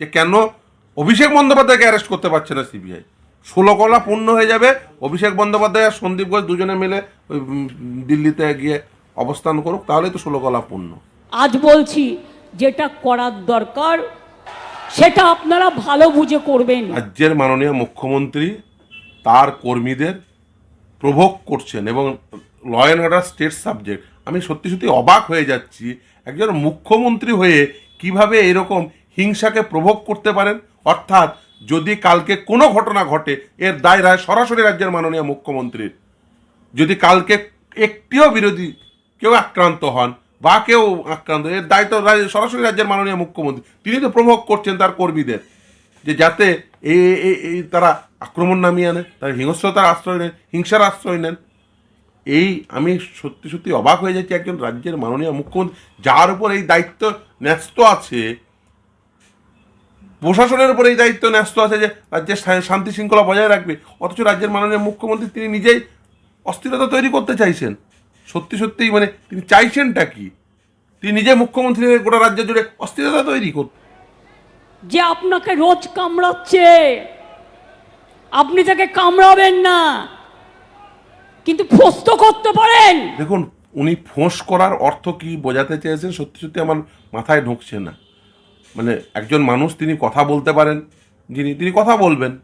যে কেন অভিষেক বন্দ্যোপাধ্যায়কে অ্যারেস্ট করতে পারছে না সিবিআই ষোলো কলা পূর্ণ হয়ে যাবে অভিষেক বন্দ্যোপাধ্যায় আর সন্দীপ ঘোষ দুজনে মিলে ওই দিল্লিতে গিয়ে অবস্থান করুক তাহলেই তো ষোলো কলা পূর্ণ। আজ বলছি যেটা করার দরকার সেটা আপনারা ভালো বুঝে করবেন। রাজ্যের মাননীয় মুখ্যমন্ত্রী তার কর্মীদের প্রভোগ করছেন এবং law and order state subject আমি সত্যি সত্যি অবাক হয়ে যাচ্ছি একজন মুখ্যমন্ত্রী হয়ে কীভাবে এরকম হিংসাকে প্রভোগ করতে পারেন। অর্থাৎ যদি কালকে কোনো ঘটনা ঘটে, এর দায় রায় সরাসরি রাজ্যের মাননীয় মুখ্যমন্ত্রীর। যদি কালকে একটিও বিরোধী কেউ আক্রান্ত হন বা কেউ আক্রান্ত, এর দায়িত্ব সরাসরি রাজ্যের মাননীয় মুখ্যমন্ত্রী। তিনি তো প্রভোগ করছেন তার কর্মীদের, যে যাতে এই তারা আক্রমণ নামিয়ে আনে, তারা হিংস্রতার আশ্রয় নেন, হিংসার আশ্রয় নেন। এই আমি সত্যি সত্যি অবাক হয়ে যাচ্ছি একজন রাজ্যের মাননীয় মুখ্যমন্ত্রী, যার উপর এই দায়িত্ব ন্যস্ত আছে। প্রশাসনের উপর এই দায়িত্ব ন্যস্ত আছে যে রাজ্যের শান্তি শৃঙ্খলা বজায় রাখবে। অথচ রাজ্যের মাননীয় মুখ্যমন্ত্রী তিনি নিজেই অস্থিরতা তৈরি করতে চাইছেন। সত্যি সত্যিই মানে তিনি চাইছেনটা কি? তিনি নিজে মুখ্যমন্ত্রী হয়ে গোটা রাজ্য জুড়ে অস্থিরতা তৈরি করতে যে আপনাকে রোজ কামড়াচ্ছে। আপনি তাকে কামড়াবেন না কিন্তু ফস্ত করতে পারেন। দেখুন উনি ফোঁস করার অর্থ কি বোঝাতে চেয়েছেন? সত্যি সত্যি আমার মাথায় ঢুকছে না। মানে একজন মানুষ তিনি কথা বলতে পারেন, যিনি, তিনি কথা বলবেন।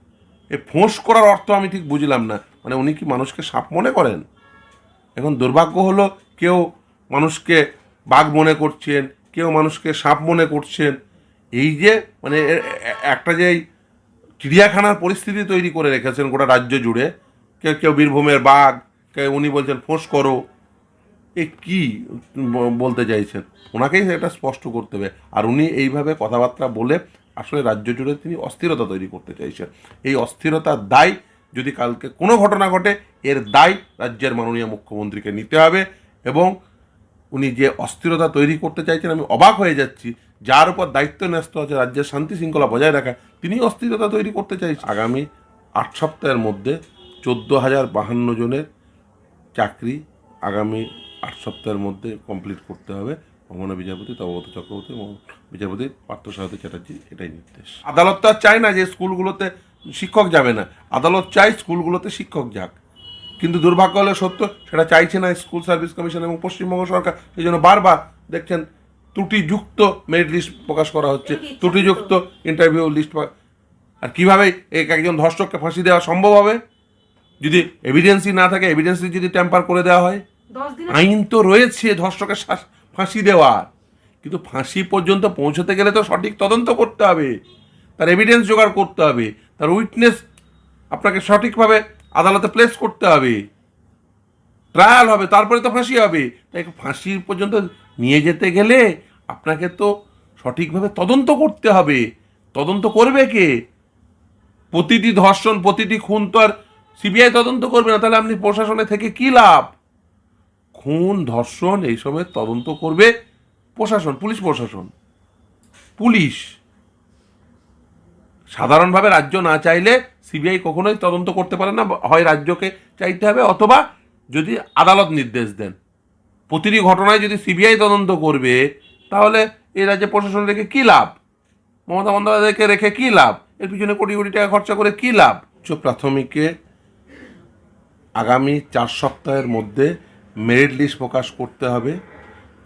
এ ফোঁস করার অর্থ আমি ঠিক বুঝলাম না। মানে উনি কি মানুষকে সাপ মনে করেন? এখন দুর্ভাগ্য হলো কেউ মানুষকে বাঘ মনে করছেন, কেউ মানুষকে সাপ মনে করছেন। এই যে মানে একটা যে চিড়িয়াখানার পরিস্থিতি তৈরি করে রেখেছেন গোটা রাজ্য জুড়ে, কেউ কেউ বীরভূমের বাঘ, কেউ উনি বলছেন, ফোঁস করো। এ কি বলতে চাইছেন? ওনাকেই এটা স্পষ্ট করতে হবে। আর উনি এইভাবে কথাবার্তা বলে আসলে রাজ্য জুড়ে তিনি অস্থিরতা তৈরি করতে চাইছেন। এই অস্থিরতার দায় যদি কালকে কোনো ঘটনা ঘটে, এর দায় রাজ্যের মাননীয় মুখ্যমন্ত্রীকে নিতে হবে এবং উনি যে অস্থিরতা তৈরি করতে চাইছেন, আমি অবাক হয়ে যাচ্ছি। যার উপর দায়িত্ব ন্যস্ত আছে রাজ্যের শান্তি শৃঙ্খলা বজায় রাখা তিনি অস্থিরতা তৈরি করতে চাইছেন। আগামী আট সপ্তাহের মধ্যে চোদ্দ হাজার বাহান্ন জনের চাকরি আগামী আট সপ্তাহের মধ্যে কমপ্লিট করতে হবে। মমনা বিচারপতি তবগত চক্রবর্তী এবং বিচারপতি পার্থসারথী চ্যাটার্জি এটাই নির্দেশ। আদালত তো আর চায় না যে স্কুলগুলোতে শিক্ষক যাবে না। আদালত চাই স্কুলগুলোতে শিক্ষক যাক। কিন্তু দুর্ভাগ্য হলে সত্য সেটা চাইছে না স্কুল সার্ভিস কমিশন এবং পশ্চিমবঙ্গ সরকার। সেই জন্য বারবার দেখছেন ত্রুটিযুক্ত মেরিট লিস্ট প্রকাশ করা হচ্ছে। ত্রুটিযুক্ত। ইন্টারভিউ লিস্ট আর কীভাবে এক একজন ধর্ষককে ফাঁসি দেওয়া সম্ভব হবে? যদি এভিডেন্সই না থাকে এভিডেন্সই যদি ট্যাম্পার করে দেওয়া হয়? আইন তো রয়েছে ধর্ষকের ফাঁসি দেওয়ার। কিন্তু ফাঁসি পর্যন্ত পৌঁছতে গেলে তো সঠিক তদন্ত করতে হবে। তার এভিডেন্স জোগাড় করতে হবে। তার উইটনেস আপনাকে সঠিকভাবে আদালতে প্লেস করতে হবে। ট্রায়াল হবে, তারপরে তো ফাঁসি হবে। তাই ফাঁসি পর্যন্ত নিয়ে যেতে গেলে আপনাকে তো সঠিকভাবে তদন্ত করতে হবে। তদন্ত করবে কে? প্রতিটি ধর্ষণ, প্রতিটি খুন তো আর সিবিআই তদন্ত করবে না। তাহলে আপনি প্রশাসনে থেকে কি লাভ? খুন, ধর্ষণ, এই সময় তদন্ত করবে প্রশাসন, পুলিশ প্রশাসন। পুলিশ। সাধারণভাবে রাজ্য না চাইলে সিবিআই কখনোই তদন্ত করতে পারে না, হয় রাজ্যকে চাইতে হবে, অথবা যদি আদালত নির্দেশ দেন। প্রতিটি ঘটনায় যদি সিবিআই তদন্ত করবে, তাহলে এই রাজ্যে প্রশাসন রেখে কী লাভ? মমতা বন্দ্যোপাধ্যায়কে রেখে কী লাভ? এর পিছনে কোটি কোটি টাকা খরচা করে কী লাভ? উচ্চ প্রাথমিকে আগামী চার সপ্তাহের মধ্যে মেরিট লিস্ট প্রকাশ করতে হবে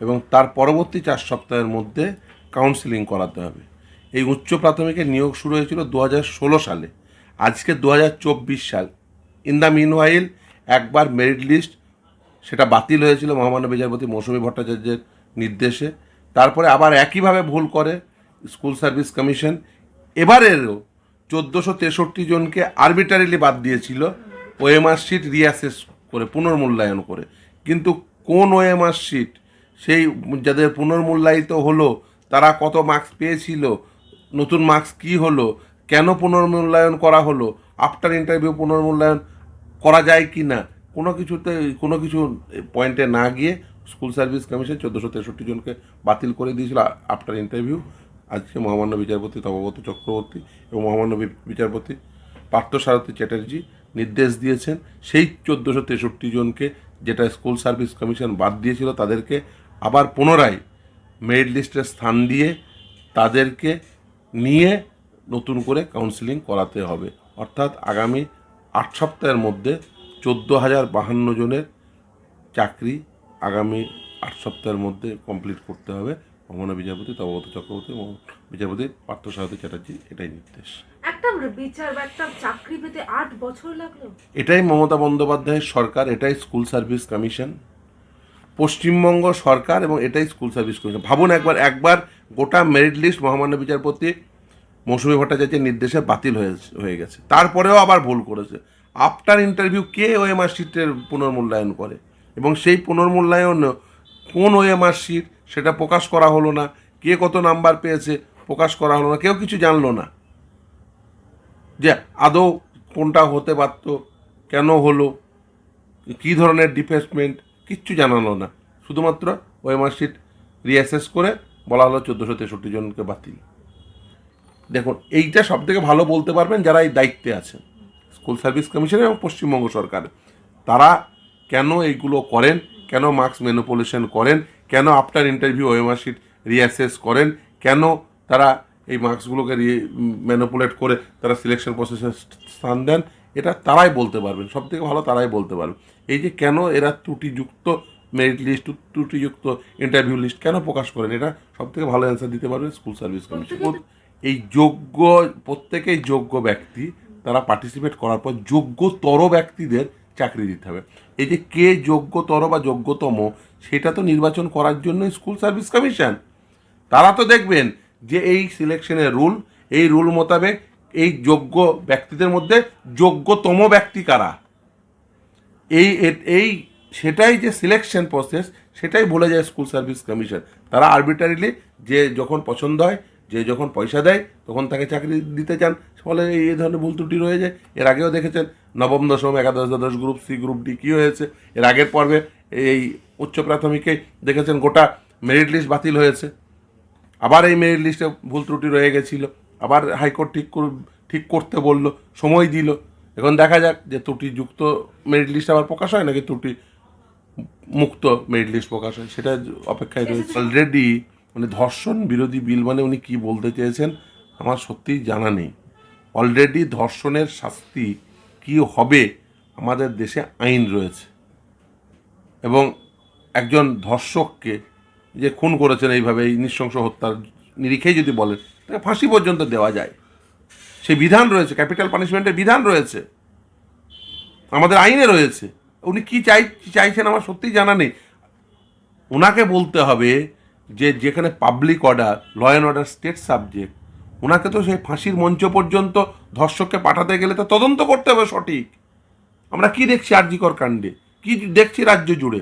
এবং তার পরবর্তী চার সপ্তাহের মধ্যে কাউন্সিলিং করাতে হবে। এই উচ্চ প্রাথমিকের নিয়োগ শুরু হয়েছিল দু সালে। আজকে দু হাজার চব্বিশ সাল। ইন দ্য মিন ওয়াইল একবার মেরিট লিস্ট সেটা বাতিল হয়েছিল মহামান্য বিচারপতি মৌসুমী ভট্টাচার্যের নির্দেশে। তারপরে আবার একইভাবে ভুল করে স্কুল সার্ভিস কমিশন। এবারেরও চোদ্দোশো তেষট্টি জনকে আরবিটারিলি বাদ দিয়েছিল। ওএমআর শিট রিঅ্যাসেস করে, পুনর্মূল্যায়ন করে। কিন্তু কোন ওএমআর শিট সেই যাদের পুনর্মূল্যায়িত হলো, তারা কত মার্কস পেয়েছিল, নতুন মার্কস কি হলো, কেন পুনর্মূল্যায়ন করা হলো আফটার ইন্টারভিউ পুনর্মূল্যায়ন করা যায় কি না কোনো কিছুতে, কোনো কিছু পয়েন্টে না গিয়ে স্কুল সার্ভিস কমিশন চোদ্দোশো তেষট্টি জনকে বাতিল করে দিয়েছিল আফটার ইন্টারভিউ আজকে মহামান্য বিচারপতি তবগত চক্রবর্তী এবং মহামান্য বিচারপতি পার্থসারথী চ্যাটার্জি নির্দেশ দিয়েছেন, সেই চোদ্দোশো তেষট্টি জনকে যেটা স্কুল সার্ভিস কমিশন বাদ দিয়েছিল, তাদেরকে আবার পুনরায় মেরিট লিস্টে স্থান দিয়ে তাদেরকে নিয়ে নতুন করে কাউন্সিলিং করাতে হবে। অর্থাৎ আগামী আট সপ্তাহের মধ্যে চোদ্দ হাজার বাহান্ন জনের চাকরি আগামী আট সপ্তাহের মধ্যে কমপ্লিট করতে হবে। মহামান্য বিচারপতি, তবগত চক্রবর্তী এবং বিচারপতি পার্থসারথী চ্যাটার্জি এটাই নির্দেশ। একটা বিচার বা একটা চাকরি পেতে আট বছর লাগল। এটাই মমতা বন্দ্যোপাধ্যায়ের সরকার, এটাই স্কুল সার্ভিস কমিশন। পশ্চিমবঙ্গ সরকার এবং এটাই স্কুল সার্ভিস কমিশন। ভাবুন একবার একবার গোটা মেরিট লিস্ট মহামান্য বিচারপতি মৌসুমী ভট্টাচার্যের নির্দেশে বাতিল হয়ে হয়ে গেছে। তারপরেও আবার ভুল করেছে। আফটার ইন্টারভিউ কে ওএমআর শিটের পুনর্মূল্যায়ন করে? এবং সেই পুনর্মূল্যায়ন কোন ওএমআর শিট সেটা প্রকাশ করা হলো না। কে কত নাম্বার পেয়েছে? প্রকাশ করা হলো না। কেউ কিছু জানলো না। যে আদৌ কোনটা হতে পারতো, কেন হলো, কী ধরনের ডিফেসমেন্ট কিচ্ছু জানালো না। শুধুমাত্র ওই মার্কশিট রিঅ্যাসেস করে বলা হলো চোদ্দোশো তেষট্টি জনকে বাতিল। দেখুন, এইটা সব থেকে ভালো বলতে পারবেন যারা এই দায়িত্বে আছেন। স্কুল সার্ভিস কমিশন এবং পশ্চিমবঙ্গ সরকার। তারা কেন এইগুলো করেন, কেন মার্কস ম্যানুপুলেশন করেন, কেন আফটার ইন্টারভিউ ওয়েমার্কশিট রিঅ্যাসেস করেন, কেন তারা এই মার্কসগুলোকে ম্যানুপুলেট করে তারা সিলেকশন প্রসেসে স্থান দেন এটা তারাই বলতে পারবেন সব থেকে ভালো তারাই বলতে পারবেন। এই যে কেন এরা ত্রুটিযুক্ত মেরিট লিস্ট ত্রুটিযুক্ত ইন্টারভিউ লিস্ট কেন প্রকাশ করেন? এটা সব থেকে ভালো অ্যান্সার দিতে পারবে স্কুল সার্ভিস কমিশন এই যোগ্য প্রত্যেকেই যোগ্য ব্যক্তি তারা পার্টিসিপেট করার পর যোগ্যতর ব্যক্তিদের চাকরি দিতে হবে। এই যে কে যোগ্যতর বা যোগ্যতম সেটা তো নির্বাচন করার জন্য স্কুল সার্ভিস কমিশন তারা তো দেখবেন যে এই সিলেকশনের রুল এই রুল মোতাবেক এই যোগ্য ব্যক্তিদের মধ্যে যোগ্যতম ব্যক্তি কারা? এই এই, সেটাই যে সিলেকশন প্রসেস সেটাই বলে যায় স্কুল সার্ভিস কমিশন তারা আরবিটারিলি যে যখন পছন্দ হয়, যে যখন পয়সা দেয়, তখন তাকে চাকরি দিতে চান। ফলে এই ধরনের ভুল ত্রুটি রয়ে যায়। এর আগেও দেখেছেন, নবম, দশম, একাদশ, দ্বাদশ গ্রুপ সি গ্রুপ ডি কী হয়েছে? এর আগের পর্বে এই উচ্চ প্রাথমিকে দেখেছেন, গোটা মেরিট লিস্ট বাতিল হয়েছে। আবার এই মেরিট লিস্টে ভুল ত্রুটি রয়ে গেছিল আবার হাইকোর্ট ঠিক কর- ঠিক করতে বলল সময় দিল। এখন দেখা যাক যে ত্রুটিযুক্ত মেরিট লিস্ট আবার প্রকাশ হয় নাকি ত্রুটি মুক্ত মেরিট লিস্ট প্রকাশ হয় সেটা অপেক্ষায় রয়েছে। অলরেডি মানে ধর্ষণ বিরোধী বিল মানে উনি কি বলতে চেয়েছেন আমার সত্যিই জানা নেই। অলরেডি ধর্ষণের শাস্তি কি হবে আমাদের দেশে আইন রয়েছে। এবং একজন ধর্ষককে যে খুন করেছেন এইভাবে, এই নৃশংস হত্যার নিরিখেই যদি বলেন তাকে ফাঁসি পর্যন্ত দেওয়া যায়। সেই বিধান রয়েছে, ক্যাপিটাল পানিশমেন্টের বিধান রয়েছে, আমাদের আইনে রয়েছে। উনি কি চাই চাইছেন আমার সত্যিই জানা নেই। ওনাকে বলতে হবে যে যেখানে public order law and order state subject ওনাকে তো সেই ফাঁসির মঞ্চ পর্যন্ত ধর্ষককে পাঠাতে গেলে তো তদন্ত করতে হবে সঠিক। আমরা কি দেখছি আরজিকর কাণ্ডে? কি দেখছি রাজ্য জুড়ে?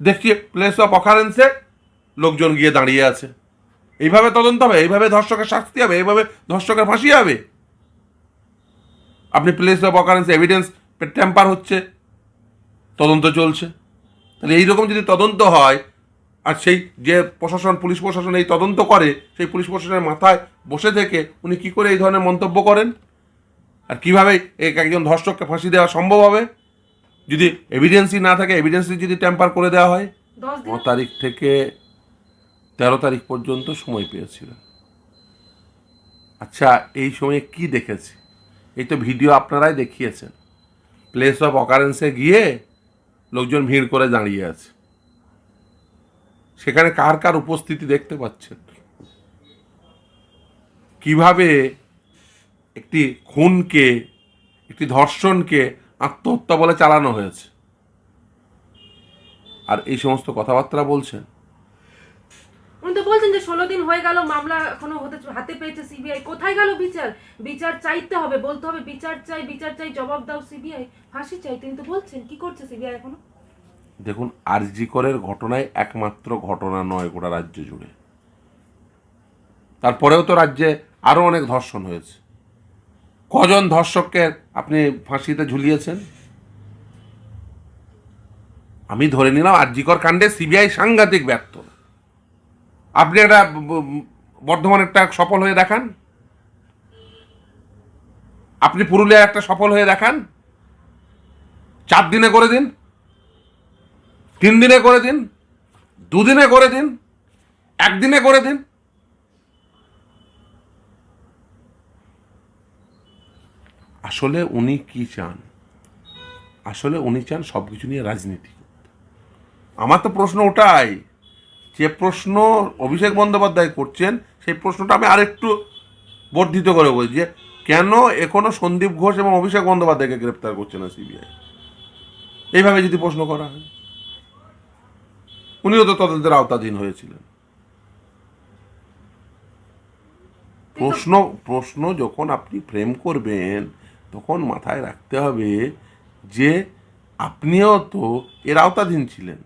দেখছি প্লেস অফ অকারেন্সে লোকজন গিয়ে দাঁড়িয়ে আছে। এইভাবে তদন্ত হবে, এইভাবে ধর্ষকের শাস্তি হবে, এইভাবে ধর্ষকের ফাঁসি হবে। আপনি place of occurrence evidence tamper হচ্ছে, তদন্ত চলছে। তাহলে এইরকম যদি তদন্ত হয়, আর সেই যে প্রশাসন, পুলিশ প্রশাসন এই তদন্ত করে, সেই পুলিশ প্রশাসনের মাথায় বসে থেকে উনি কি করে এই ধরনের মন্তব্য করেন? আর কীভাবে এক একজন ধর্ষককে ফাঁসি দেওয়া সম্ভব হবে? যদি এভিডেন্সই না থাকে এভিডেন্সই যদি ট্যাম্পার করে দেওয়া হয় ন তারিখ থেকে তেরো তারিখ পর্যন্ত সময় পেয়েছিলেন আচ্ছা এই সময়ে কি দেখেছি? এই তো ভিডিও আপনারাই দেখিয়েছেন। প্লেস অফ অকারেন্সে গিয়ে লোকজন ভিড় করে দাঁড়িয়ে আছে। সেখানে কার কার উপস্থিতি দেখতে পাচ্ছেন? কীভাবে একটি খুনকে একটি ধর্ষণকে আত্মহত্যা বলে চালানো হয়েছে। আর এই সমস্ত কথাবার্তা বলছেন? উনি তো বলছেন যে ষোলো দিন হয়ে গেল মামলা এখনও হতে হাতে পেয়েছে সিবিআই কোথায় গেল বিচার? বিচার চাইতে হবে বলতে হবে বিচার চাই বিচার চাই জবাব দাও সিবিআই ফাঁসি চাই তিনি তো বলছেন কি করছে সিবিআই এখনও? দেখুন আরজিকরের ঘটনায় একমাত্র ঘটনা নয় গোটা রাজ্য জুড়ে। তারপরেও তো রাজ্যে আরও অনেক ধর্ষণ হয়েছে। কজন ধর্ষককে আপনি ফাঁসিতে ঝুলিয়েছেন? আমি ধরে নিলাম আরজিকর কাণ্ডে সিবিআই সাংঘাতিক ব্যর্থ। আপনি একটা ব- ব- বর্ধমান একটা সফল হয়ে দেখান। আপনি পুরুলিয়া একটা সফল হয়ে দেখান। চার দিনে করে দিন। তিন দিনে করে দিন। দুদিনে করে দিন। একদিনে করে দিন। আসলে উনি কি চান? আসলে উনি চান সব কিছু নিয়ে রাজনীতি করতে। আমার তো প্রশ্ন ওটাই যে প্রশ্ন অভিষেক বন্দ্যোপাধ্যায় করছেন সেই প্রশ্নটা আমি আরেকটু বর্ধিত করে বলছি যে কেন এখনও সন্দীপ ঘোষ এবং অভিষেক বন্দ্যোপাধ্যায়কে গ্রেপ্তার করছে না সিবিআই? এইভাবে যদি প্রশ্ন করা হয়। উনিও তো তদন্তের আওতাধীন হয়েছিলেন। প্রশ্ন প্রশ্ন যখন আপনি ফ্রেম করবেন তখন মাথায় রাখতে হবে যে আপনিও তো এর আওতাধীন ছিলেন।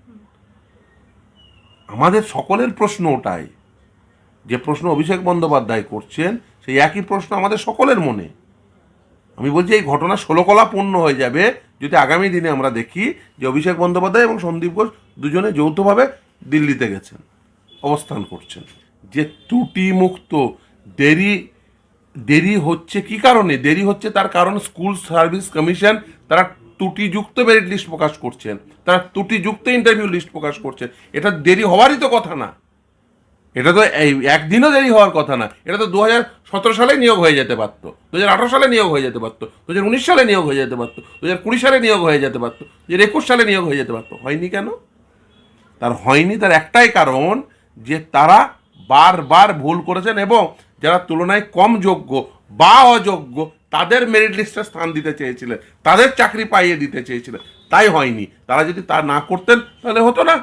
আমাদের সকলের প্রশ্ন ওটাই। যে প্রশ্ন অভিষেক বন্দ্যোপাধ্যায় করছেন, সেই একই প্রশ্ন আমাদের সকলের মনে। আমি বলছি, এই ঘটনা ষোলকলা পূর্ণ হয়ে যাবে যদি আগামী দিনে আমরা দেখি যে অভিষেক বন্দ্যোপাধ্যায় এবং সন্দীপ ঘোষ দুজনে যৌথভাবে দিল্লিতে গেছেন, অবস্থান করছেন। যে ত্রুটি মুক্ত দেরি দেরি হচ্ছে কি কারণে? দেরি হচ্ছে তার কারণ স্কুল সার্ভিস কমিশন তারা ত্রুটিযুক্ত মেরিট লিস্ট প্রকাশ করছেন। তারা ত্রুটিযুক্ত ইন্টারভিউ লিস্ট প্রকাশ করছেন। এটা দেরি হওয়ারই তো কথা না। এটা তো এই একদিনও দেরি হওয়ার কথা না। এটা তো দু হাজার সতেরো সালে নিয়োগ হয়ে যেতে পারতো। দু হাজার আঠারো সালে নিয়োগ হয়ে যেতে পারতো। দু হাজার উনিশ সালে নিয়োগ হয়ে যেতে পারতো। দু হাজার কুড়ি সালে নিয়োগ হয়ে যেতে পারতো। দু হাজার একুশ সালে নিয়োগ হয়ে যেতে পারতো। হয়নি কেন? তার হয়নি তার একটাই কারণ যে তারা বারবার ভুল করেছেন এবং যারা তুলনায় কম যোগ্য বা অযোগ্য, তাদের মেরিট লিস্টে স্থান দিতে চেয়েছিলেন, তাদের চাকরি পাইয়ে দিতে চেয়েছিলেন। তাই হয়নি। তারা যদি তা না করতেন, তাহলে হতো না।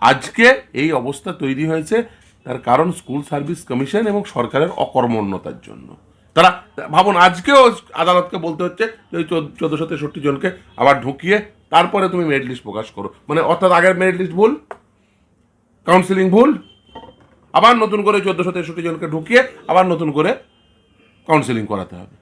আজকে এই অবস্থা তৈরি হয়েছে, তার কারণ স্কুল সার্ভিস কমিশন এবং সরকারের অকর্মণ্যতার জন্য। তারা, ভাবুন, আজকেও আদালতকে বলতে হচ্ছে যে ওই চোদ্দোশো তেষট্টি জনকে আবার ঢুকিয়ে তারপরে তুমি মেরিট লিস্ট প্রকাশ করো। মানে অর্থাৎ আগের মেরিট লিস্ট ভুল কাউন্সিলিং ভুল আবার নতুন করে চোদ্দোশো তেষট্টি জনকে ঢুকিয়ে আবার নতুন করে কাউন্সেলিং করাতে হবে।